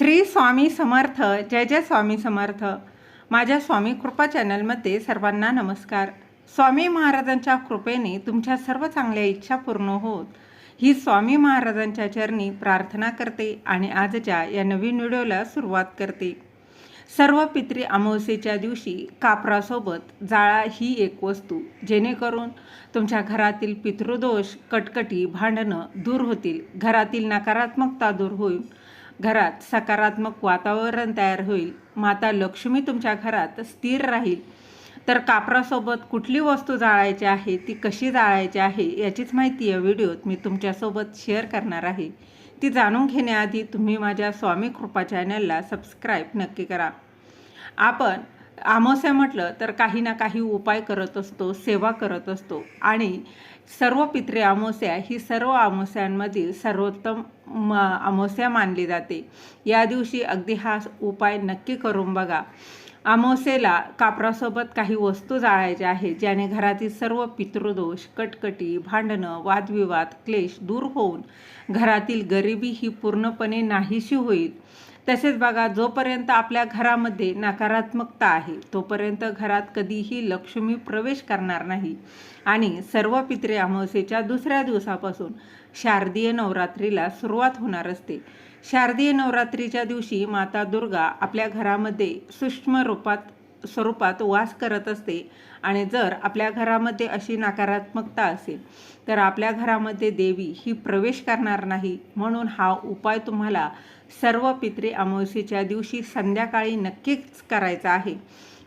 श्री स्वामी समर्थ जय जय स्वामी समर्थ. माझ्या स्वामी कृपा चॅनलमध्ये सर्वांना नमस्कार. स्वामी महाराजांच्या कृपेने तुमच्या सर्व चांगल्या इच्छा पूर्ण होत. ही स्वामी महाराजांच्या चरणी प्रार्थना करते आणि आजच्या या नवीन व्हिडिओला सुरुवात करते. सर्व पित्री अमावस्येच्या दिवशी कापरासोबत जाळा ही एक वस्तू जेणेकरून तुमच्या घरातील पितृदोष कटकटी भांडणं दूर होतील. घरातील नकारात्मकता दूर होईल. घरात सकारात्मक वातावरण तयार होईल. माता लक्ष्मी तुमच्या घरात स्थिर राहील. तर कापरासोबत कुठली वस्तू जाळायची आहे ती कशी जाळायची आहे याचीच माहिती या व्हिडिओत मी तुमच्यासोबत शेअर करणार आहे. ती जाणून घेण्याआधी तुम्ही माझ्या स्वामी कृपा चॅनलला सबस्क्राईब नक्की करा. आपण अमावस्या म्हटलं तर काही ना काही उपाय करत असतो सेवा करत असतो. आणि सर्व पित्रे अमावस्या ही सर्व अमावस्यांमधील सर्वोत्तम म अमावस्या मानली जाते. या दिवशी अगदी हा उपाय नक्की करून बघा. अमावस्येला कापरासोबत काही वस्तू जाळायच्या आहेत ज्याने घरातील सर्व पितृदोष कटकटी भांडणं वादविवाद क्लेश दूर होऊन घरातील गरिबी ही पूर्णपणे नाहीशी होईल. तसेच बघा जोपर्यंत आपल्या घरामध्ये नकारात्मकता आहे तोपर्यंत घरात कधीही लक्ष्मी प्रवेश करणार नाही. आणि सर्व पित्रे अमावस्येच्या दुसऱ्या दिवसापासून शारदीय नवरात्रीला सुरुवात होणार असते. शारदीय नवरात्रीच्या दिवशी माता दुर्गा आपल्या घरामध्ये सूक्ष्म रूपात स्वरूपात वास करत असते. आणि जर आपल्या घरामध्ये अशी नकारात्मकता असेल तर आपल्या घरामध्ये देवी ही प्रवेश करणार नाही. म्हणून हा उपाय तुम्हाला सर्व पित्रे अमावस्येच्या दिवशी संध्याकाळी नक्कीच करायचा आहे.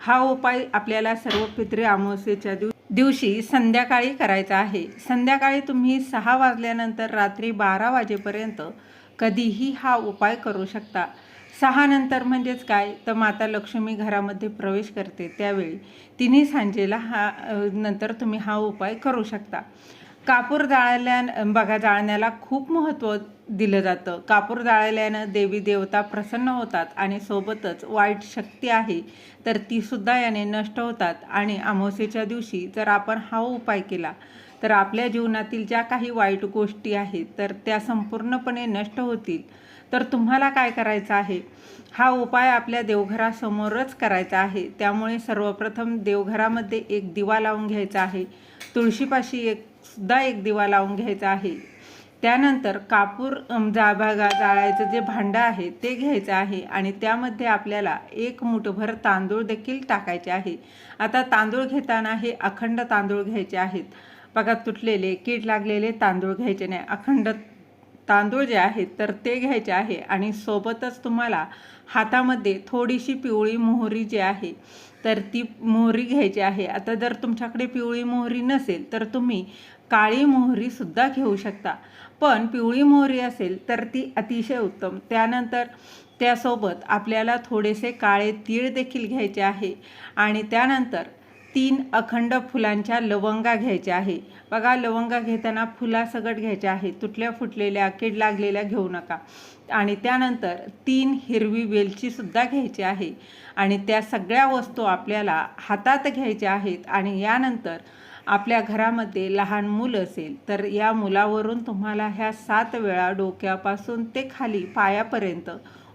हा उपाय आपल्याला सर्व पित्रे अमावस्येच्या दिव दिवशी संध्याकाळी करायचा आहे. संध्याकाळी तुम्ही सहा वाजल्यानंतर रात्री बारा वाजेपर्यंत कधीही हा उपाय करू शकता. सहा नंतर म्हणजेच काय? तर माता लक्ष्मी घरामध्ये प्रवेश करते. त्यावेळी तिन्ही सांजेला हा नंतर तुम्ही हा उपाय करू शकता. कापूर जाळल्या बघा जाळण्याला खूप महत्त्व दिलं जातं. कापूर जाळल्यानं देवी देवता प्रसन्न होतात आणि सोबतच वाईट शक्ती आहे तर तीसुद्धा याने नष्ट होतात. आणि अमावस्येच्या दिवशी जर आपण हा उपाय केला तर आपल्या जीवनातील ज्या काही वाईट गोष्टी आहेत तर त्या संपूर्णपणे नष्ट होतील. तर तुम्हाला काय करायचं आहे? हा उपाय आपल्या देवघरासमोरच करायचा आहे. त्यामुळे सर्वप्रथम देवघरामध्ये एक दिवा लावून घ्यायचा आहे. तुळशीपाशी एक सुद्धा एक दिवा लावून घ्यायचा आहे. त्यानंतर कापूर अम, जा भागा जाळायचं जे भांडं आहे ते घ्यायचं आहे आणि त्यामध्ये आपल्याला एक मुठभर तांदूळ देखील टाकायचे आहे. आता तांदूळ घेताना हे अखंड तांदूळ घ्यायचे आहेत. बघा तुटलेले कीड लागलेले तांदूळ घ्यायचे नाही. अखंड तांदूळ जे आहेत तर ते घ्यायचे आहे. आणि सोबतच तुम्हाला हातामध्ये थोडीशी पिवळी मोहरी जी आहे तर ती मोहरी घ्यायची आहे. आता जर तुमच्याकडे पिवळी मोहरी नसेल तर तुम्ही काळी मोहरीसुद्धा घेऊ शकता. पण पिवळी मोहरी असेल तर ती अतिशय उत्तम. त्यानंतर त्यासोबत आपल्याला थोडेसे काळे तीळ देखील घ्यायचे आहे. आणि त्यानंतर तीन अखंड फुलांच्या लवंगा घ्यायच्या आहे. बघा लवंगा घेताना फुलासकट घ्यायच्या आहेत. तुटल्या फुटलेल्या कीड लागलेल्या घेऊ नका. आणि त्यानंतर तीन हिरवी वेलचीसुद्धा घ्यायची आहे. आणि त्या सगळ्या वस्तू आपल्याला हातात घ्यायच्या आहेत. आणि यानंतर आपल्या घरामध्ये लहान मूल असेल तर या मुलावरून तुम्हाला ह्या सात वेळा डोक्यापासून ते खाली पायापर्यंत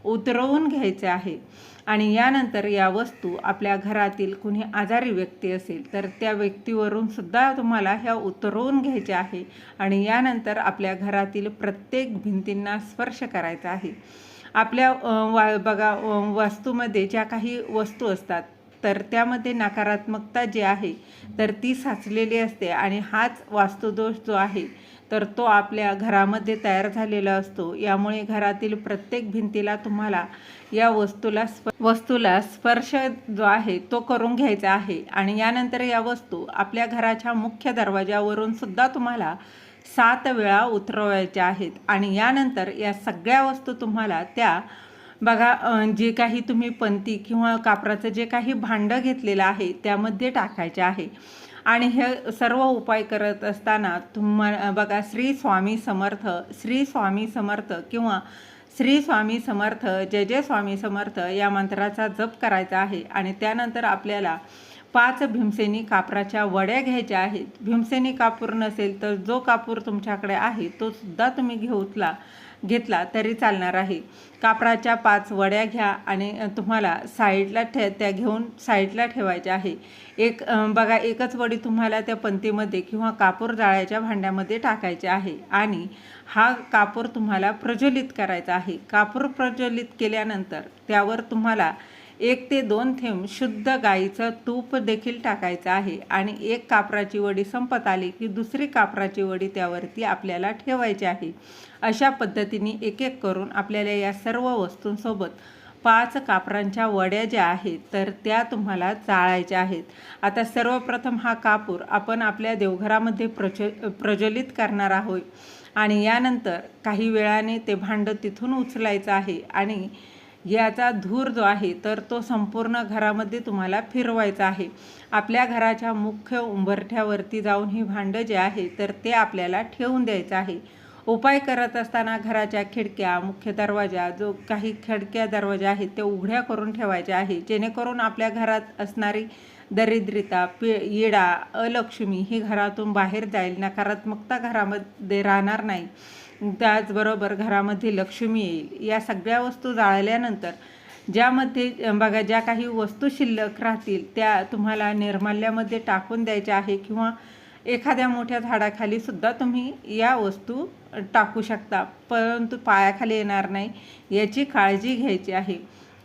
उतरवून घ्यायचे आहे. आणि यानंतर या वस्तू आपल्या घरातील कुणी आजारी व्यक्ती असेल तर त्या व्यक्तीवरून सुद्धा तुम्हाला ह्या उतरवून घ्यायच्या आहे. आणि यानंतर आपल्या घरातील प्रत्येक भिंतींना स्पर्श करायचा आहे. आपल्या वा बघा वास्तूमध्ये ज्या काही वस्तू असतात तर त्यामध्ये नकारात्मकता जी आहे तर ती साचलेली असते. आणि हाच वास्तुदोष जो आहे तर तो आपल्या घरामध्ये तयार झालेला असतो. यामुळे घरातील प्रत्येक भिंतीला तुम्हाला या वस्तूला स्प वस्तूला स्पर्श जो आहे तो करून घ्यायचा आहे. आणि यानंतर या वस्तू आपल्या घराच्या मुख्य दरवाजावरून सुद्धा तुम्हाला सात वेळा उतरवायच्या आहेत. आणि यानंतर या सगळ्या वस्तू तुम्हाला त्या बघा जे काही तुम्ही पंती किंवा कापराचं जे काही भांडं घेतलेलं आहे त्यामध्ये टाकायचे आहे. आणि हे सर्व उपाय करत असताना तुम्हा बघा श्री स्वामी समर्थ श्री स्वामी समर्थ किंवा श्री स्वामी समर्थ जय जय स्वामी समर्थ या मंत्राचा जप करायचा आहे. आणि त्यानंतर आपल्याला पाच भीमसेनी कापराच्या वड्या घ्यायच्या आहेत. भीमसेनी कापूर नसेल तर जो कापूर तुमच्याकडे आहे तो सुद्धा तुम्ही घेऊतला घेतला तरी चालणार आहे. कापराच्या पाच वड्या घ्या आणि तुम्हाला साईडला ठे त्या घेऊन साईडला ठेवायच्या आहे. एक बघा एकच वडी तुम्हाला त्या पंतीमध्ये किंवा कापूर जाळ्याच्या भांड्यामध्ये टाकायचे आहे आणि हा कापूर तुम्हाला प्रज्वलित करायचा आहे. कापूर प्रज्वलित केल्यानंतर त्यावर तुम्हाला एक ते दोन थेंब शुद्ध गाईचं तूप देखील टाकायचं आहे. आणि एक कापराची वडी संपत आली की दुसरी कापराची वडी त्यावरती आपल्याला ठेवायची आहे. अशा पद्धतीने एक एक करून आपल्याला या सर्व वस्तूंसोबत पाच कापरांच्या वड्या ज्या आहेत तर त्या तुम्हाला जाळायच्या आहेत. आता सर्वप्रथम हा कापूर आपण आपल्या देवघरामध्ये प्रच प्रज्वलित करणार आहोत. आणि यानंतर काही वेळाने ते भांडं तिथून उचलायचं आहे. आणि याचा धूर जो आहे तर तो संपूर्ण घरामध्ये तुम्हाला फिरवायचा आहे. आपल्या घराच्या मुख्य उंबरठ्यावरती जाऊन ही भांडं जे आहे तर ते आपल्याला ठेवून द्यायचं आहे. उपाय करत असताना घराच्या खिडक्या मुख्य दरवाजा जो काही खिडक्या दरवाजा आहेत ते उघड्या करून ठेवायच्या आहे. जेणेकरून आपल्या घरात असणारी दरिद्रता पि इडा अलक्ष्मी ही घरातून बाहेर जाईल. नकारात्मकता घरामध्ये राहणार नाही. त्याचबरोबर घरामध्ये लक्ष्मी येईल. या सगळ्या वस्तू जाळल्यानंतर ज्यामध्ये बघा ज्या काही वस्तू शिल्लक राहतील त्या तुम्हाला निर्माल्यामध्ये टाकून द्यायच्या आहे किंवा एखाद्या मोठ्या झाडाखाली सुद्धा तुम्ही या वस्तू टाकू शकता. परंतु पायाखाली येणार नाही याची काळजी घ्यायची आहे.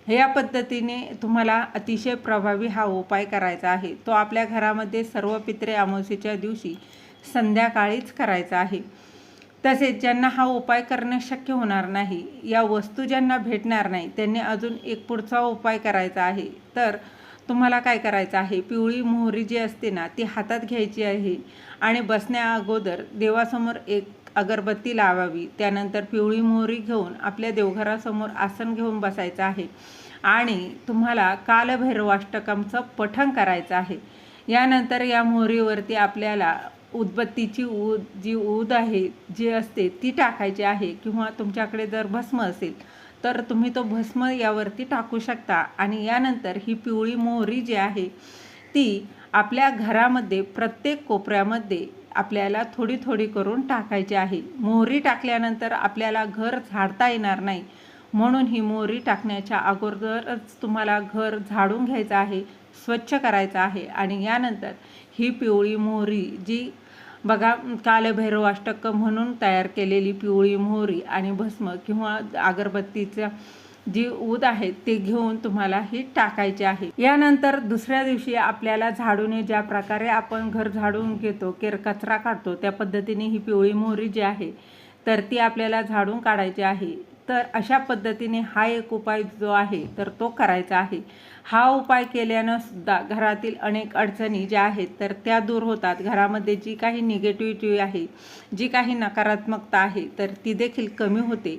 या पद्धतीने तुम्हाला अतिशय प्रभावी हा उपाय करायचा आहे. तो आपल्या घरामध्ये सर्व पित्रे अमावस्येच्या दिवशी संध्याकाळीच करायचा आहे. तसेच ज्यांना हा उपाय करणं शक्य होणार नाही या वस्तू ज्यांना भेटणार नाही त्यांनी अजून एक पुढचा उपाय करायचा आहे. तर तुम्हाला काय करायचं आहे? पिवळी मोहरी जी असते ना ती हातात घ्यायची आहे आणि बसण्या अगोदर देवासमोर एक अगरबत्ती लावावी. त्यानंतर पिवळी मोहरी घेऊन आपल्या देवघरासमोर आसन घेऊन बसायचं आहे. आणि तुम्हाला कालभैरवाष्टकमचं पठण करायचं आहे. यानंतर या मोहरीवरती आपल्याला उदबत्तीची ऊद जी ऊद आहे जी असते ती टाकायची आहे किंवा तुमच्याकडे जर भस्म असेल तर तुम्ही तो भस्म यावरती टाकू शकता. आणि यानंतर ही पिवळी मोहरी जी आहे ती आपल्या घरामध्ये प्रत्येक कोपऱ्यामध्ये आपल्याला थोडी थोडी करून टाकायची आहे. मोहरी टाकल्यानंतर आपल्याला घर झाडता येणार नाही. म्हणून ही मोहरी टाकण्याच्या अगोदरच तुम्हाला घर झाडून घ्यायचं आहे स्वच्छ करायचं आहे. आणि यानंतर ही पिवळी मोहरी जी बघा कालभैरव अष्टक म्हणून तयार केलेली पिवळी मोहरी आणि भस्म किंवा अगरबत्तीचं जी ऊद आहे ते घेऊन तुम्हाला ही टाकायची आहे. यानंतर दुसऱ्या दिवशी आपल्याला झाडूने ज्या प्रकारे आपण घर झाडून घेतो केर कचरा काढतो त्या पद्धतीने ही पिवळी मोहरी जी आहे तर ती आपल्याला झाडून काढायची आहे. तर अशा पद्धतीने हा एक उपाय जो आहे तर तो करायचा आहे. हा उपाय केल्यानं सुद्धा घरातील अनेक अडचणी ज्या आहेत तर त्या दूर होतात. घरामध्ये जी काही निगेटिव्हिटी आहे जी काही नकारात्मकता आहे तर ती देखील कमी होते.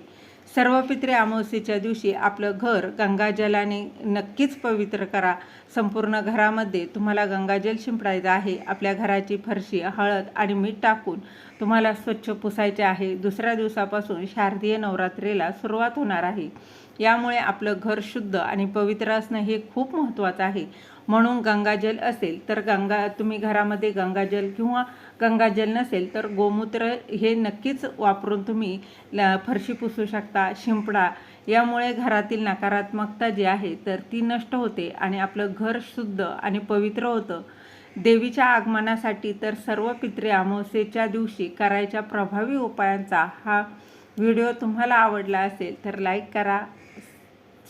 सर्व पित्रे अमावस्येच्या दिवशी आपलं घर गंगाजलाने नक्कीच पवित्र करा. संपूर्ण घरामध्ये तुम्हाला गंगाजल शिंपडायचं आहे. आपल्या घराची फरशी हळद आणि मीठ टाकून तुम्हाला स्वच्छ पुसायचे आहे. दुसऱ्या दिवसापासून शारदीय नवरात्रीला सुरुवात होणार आहे. यामुळे आपलं घर शुद्ध आणि पवित्र असणं हे खूप महत्त्वाचं आहे. म्हणून गंगाजल असेल तर गंगा तुम्ही घरामध्ये गंगाजल किंवा गंगाजल नसेल तर गोमूत्र हे नक्कीच वापरून तुम्ही ल- फरशी पुसू शकता शिंपडा. यामुळे घरातील नकारात्मकता जी आहे तर ती नष्ट होते आणि आपलं घर शुद्ध आणि पवित्र होतं. देवीच्या आगमनासाठी तर सर्व पित्रे अमावस्येच्या दिवशी करायच्या प्रभावी उपायांचा हा व्हिडिओ तुम्हाला आवडला असेल तर लाईक करा